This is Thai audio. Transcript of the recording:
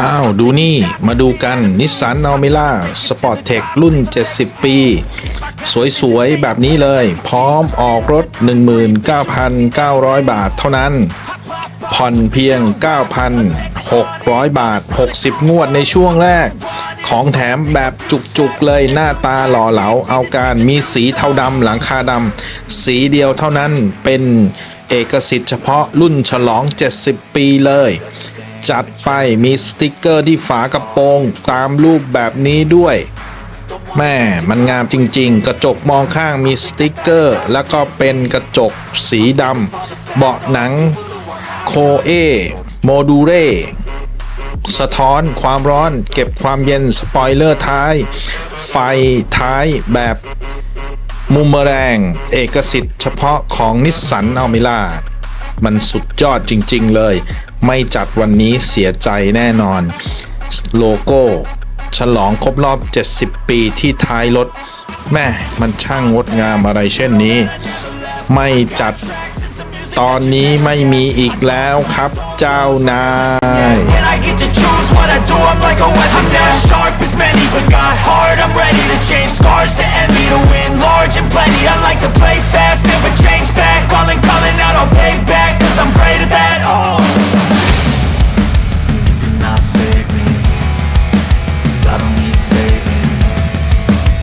อ้าว ดูนี่มาดูกันนิสสัน a อ m ม r a สปอร์ตเทครุ่น 70 ปี สวยๆ แบบนี้เลย พร้อมออกรถ 19,900 บาทเท่านั้น ผ่อนเพียง 9,600 บาท 60 งวดในช่วงแรก ของแถมแบบจุกๆ เลยหน้าตาหล่อเหลาเอาการมีสีเทาดำหลังคาดำสีเดียวเท่านั้นเป็นเอกสิทธิ์เฉพาะรุ่นฉลอง 70 ปีเลย จัดไปมีสติกเกอร์ที่ฝากระโปรงตามรูปแบบนี้ด้วยแม่มันงามจริงๆ กระจกมองข้างมีสติกเกอร์ แล้วก็เป็นกระจกสีดำเบาะหนังโคเอโมดูเรสะท้อนความร้อนเก็บความเย็นสปอยเลอร์ท้าย ไฟท้ายแบบมุมแรง เอกสิทธิ์เฉพาะของนิสสันอัลมิล่ามันสุดยอดจริงๆเลย ไม่จัดวันนี้เสียใจแน่นอน โลโก้ ฉลองครบรอบ 70 ปีที่ท้ายรถแม่มันช่างงดงามอะไรเช่นนี้ ไม่จัดตอนนี้ไม่มีอีกแล้วครับเจ้านาย